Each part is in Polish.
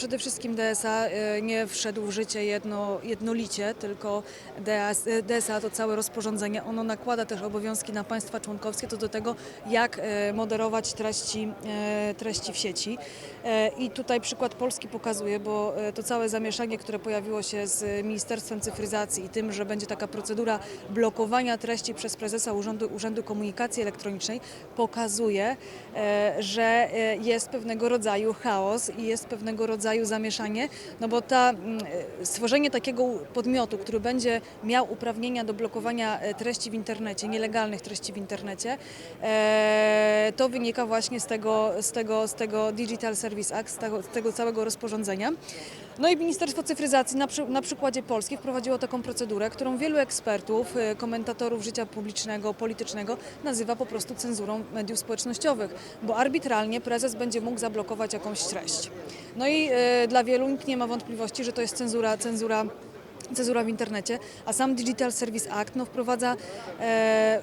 Przede wszystkim DSA e, nie wszedł w życie jedno, jednolicie, tylko DS, e, DSA to całe rozporządzenie. Ono nakłada też obowiązki na państwa członkowskie co do tego, jak e, moderować treści, treści w sieci. I tutaj przykład Polski pokazuje, bo to całe zamieszanie, które pojawiło się z Ministerstwem Cyfryzacji i tym, że będzie taka procedura blokowania treści przez prezesa Urzędu, Urzędu Komunikacji Elektronicznej, pokazuje, że jest pewnego rodzaju chaos i jest pewnego rodzaju zamieszanie, no bo ta, mm, e, stworzenie takiego podmiotu, który będzie miał uprawnienia do blokowania e, treści w internecie, nielegalnych treści w internecie, e, to wynika właśnie z tego, z tego, z tego Digital Service Act, z tego, z tego całego rozporządzenia. No i Ministerstwo Cyfryzacji na, przy, na przykładzie Polski wprowadziło taką procedurę, którą wielu ekspertów, komentatorów życia publicznego, politycznego nazywa po prostu cenzurą mediów społecznościowych, bo arbitralnie prezes będzie mógł zablokować jakąś treść. No i dla wielu nikt nie ma wątpliwości, że to jest cenzura, cenzura cenzura w internecie, a sam Digital Service Act no, wprowadza e, e,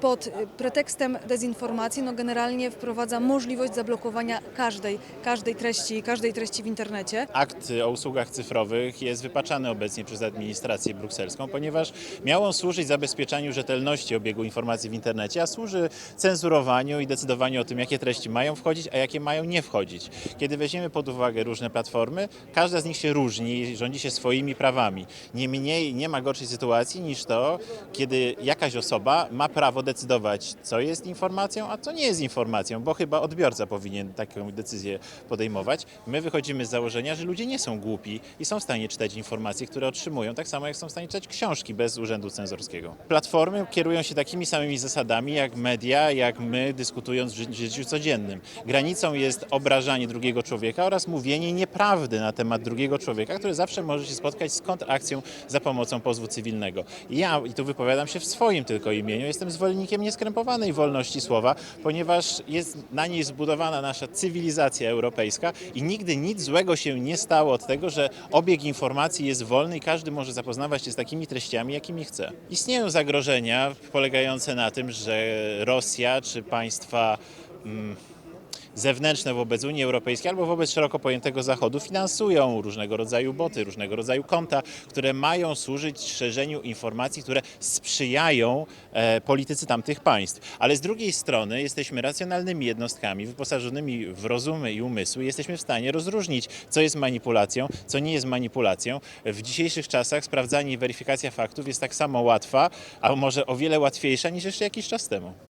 pod pretekstem dezinformacji, no generalnie wprowadza możliwość zablokowania każdej, każdej treści, każdej treści w internecie. Akt o usługach cyfrowych jest wypaczany obecnie przez administrację brukselską, ponieważ miał on służyć zabezpieczaniu rzetelności obiegu informacji w internecie, a służy cenzurowaniu i decydowaniu o tym, jakie treści mają wchodzić, a jakie mają nie wchodzić. Kiedy weźmiemy pod uwagę różne platformy, każda z nich się różni i rządzi się swoimi prawami. Niemniej nie ma gorszej sytuacji niż to, kiedy jakaś osoba ma prawo decydować, co jest informacją, a co nie jest informacją, bo chyba odbiorca powinien taką decyzję podejmować. My wychodzimy z założenia, że ludzie nie są głupi i są w stanie czytać informacje, które otrzymują, tak samo jak są w stanie czytać książki bez urzędu cenzorskiego. Platformy kierują się takimi samymi zasadami jak media, jak my dyskutując w ży- życiu codziennym. Granicą jest obrażanie drugiego człowieka oraz mówienie nieprawdy na temat drugiego człowieka, który zawsze może się spotkać z kontrakcją za pomocą pozwu cywilnego. Ja, i tu wypowiadam się w swoim tylko imieniu, jestem zwolennikiem nieskrępowanej wolności słowa, ponieważ jest na niej zbudowana nasza cywilizacja europejska i nigdy nic złego się nie stało od tego, że obieg informacji jest wolny i każdy może zapoznawać się z takimi treściami, jakimi chce. Istnieją zagrożenia polegające na tym, że Rosja czy państwa mm, zewnętrzne wobec Unii Europejskiej albo wobec szeroko pojętego Zachodu finansują różnego rodzaju boty, różnego rodzaju konta, które mają służyć szerzeniu informacji, które sprzyjają e, polityce tamtych państw. Ale z drugiej strony jesteśmy racjonalnymi jednostkami wyposażonymi w rozumy i umysły i jesteśmy w stanie rozróżnić, co jest manipulacją, co nie jest manipulacją. W dzisiejszych czasach sprawdzanie i weryfikacja faktów jest tak samo łatwa, a może o wiele łatwiejsza niż jeszcze jakiś czas temu.